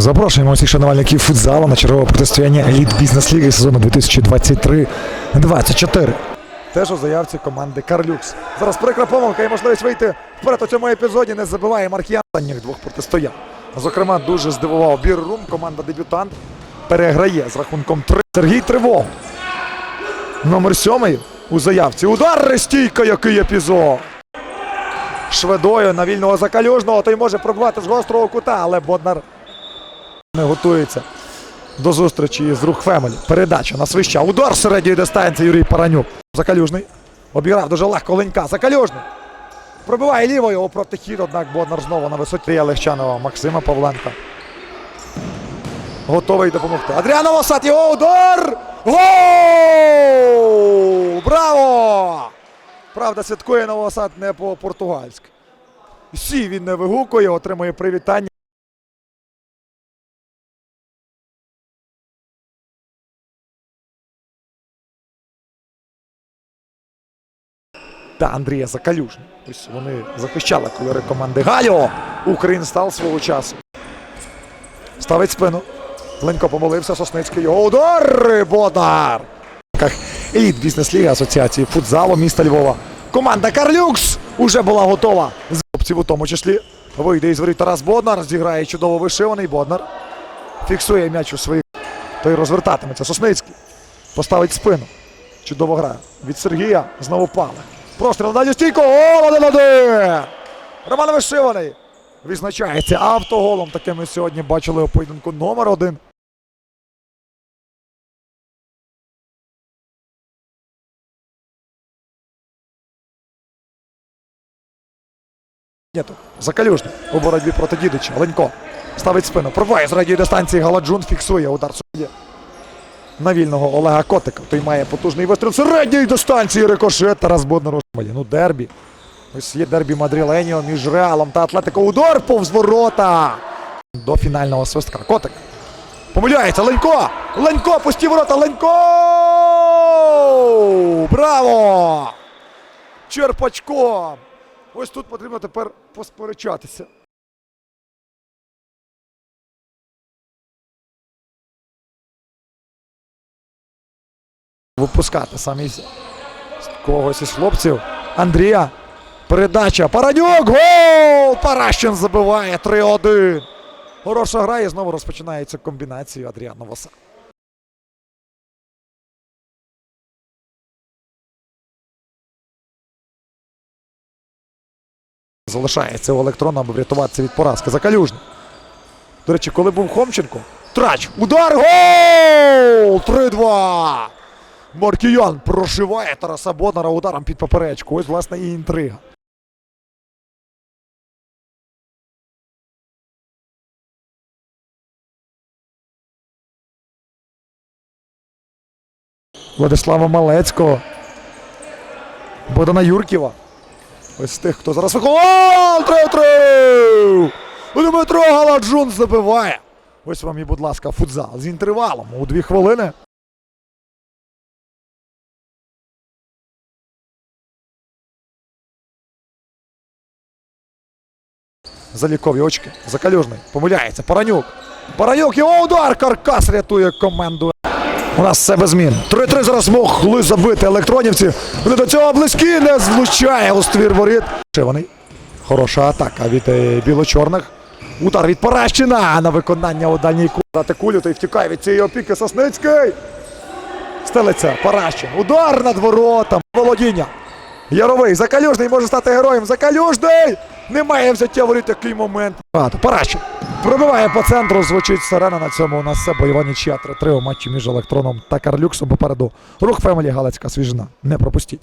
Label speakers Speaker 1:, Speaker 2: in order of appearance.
Speaker 1: Запрошуємо усіх шанувальників футзалу на чергове протистояння еліт бізнес-ліги сезону 2023-24. Теж у заявці команди Карлюкс. Зараз прикра помилка і можливість вийти вперед у цьому епізоді не забиває Маркіян останніх двох протистоянь. Зокрема, дуже здивував Біррум. Команда дебютант переграє з рахунком 3. Сергій Тривог. Номер сьомий у заявці. Удар стійка, який епізод. Шведою на вільного закалюжного. Той може пробувати з гострого кута, але Боднар готується до зустрічі з рух Фемелі. Передача на свища. Удар середньої дистанції Юрій Паранюк. Закалюжний. Обіграв дуже легко Ленька. Закалюжний. Пробиває лівою проти хід, однак Боднар знову на висоті Легчанова Максима Павленка. Готовий допомогти. Адріан Новосад, його удар! Гол! Браво! Правда, святкує Новосад не по-португальськи. Сі він не вигукує, отримує привітання. Та Андрія Закалюжний. Ось вони захищали кольори команди Гальо. Україн став свого часу. Ставить спину. Ленько помолився, Сосницький. Його удар! Бодар! Еліт бізнес-ліги Асоціації футзалу міста Львова. Команда Карлюкс уже була готова. З хлопців у тому числі. Вийде із воріт Тарас Боднар. Зіграє чудово вишиваний Боднар. Фіксує м'яч у своїх. Той розвертатиметься. Сосницький. Поставить спину. Чудово грає. Від Сергія знову пале. Простріл дальню стійку. Один один. Роман Вишиваний. Відзначається автоголом. Таке ми сьогодні бачили у поєдинку номер один. Закалюжний у боротьбі проти Дідича. Ленько ставить спину. Пробиває з радієї дистанції Галаджун. Фіксує удар судді на вільного Олега Котика. Той має потужний вистріл середньої дистанції. Рикошет Тарас Боднар у шмалі. Ну, дербі. Ось є дербі Мадриленіо між Реалом та Атлетико. Удар повз ворота. До фінального свистка. Котик. Помиляється. Ленько! Ленько! Пусті ворота! Ленько! Браво! Черпачко! Ось тут потрібно тепер посперечатися. Випускати самі з когось із хлопців. Андрія. Передача. Паранюк! Гол! Паращин забиває 3-1. Хороша гра і знову розпочинається комбінація Адріана Новоса. Залишається у електрона, аби врятуватися від поразки. Закалюжний. До речі, коли був Хомченко. Трач. Удар! Гол! 3-2! Маркіян прошиває Тараса Боднара ударом під поперечку. Ось, власне, і інтрига. Владислава Малецького. Богдана Юрківа. Ось з тих, хто зараз. Гол! 3-3! Дмитро Галаджун забиває. Ось вам і, будь ласка, футзал з інтервалом у дві хвилини. Залікові очки. Закалюжний. Помиляється. Паранюк. Паранюк. Його удар. Каркас рятує команду. У нас все без змін. 3-3 зараз могли забити електронівці. Вони до цього близькі не злучає у ствір воріт. Шиваний. Хороша атака від е, біло-чорних. Удар від Паращина на виконання у дальній. Дати кулю та й втікає від цієї опіки Сосницький. Стелиться Паращин. Удар над воротом. Володіння. Яровий. Закалюжний може стати героєм. Закалюжний! Немає взяття воріт такий момент. Багато. Паращин. Пробиває по центру, звучить сирена. На цьому у нас все бойова нічия 3-3 у матчі між електроном та Карлюксом. Попереду рух Фемелі Галицька свіжина. Не пропустіть.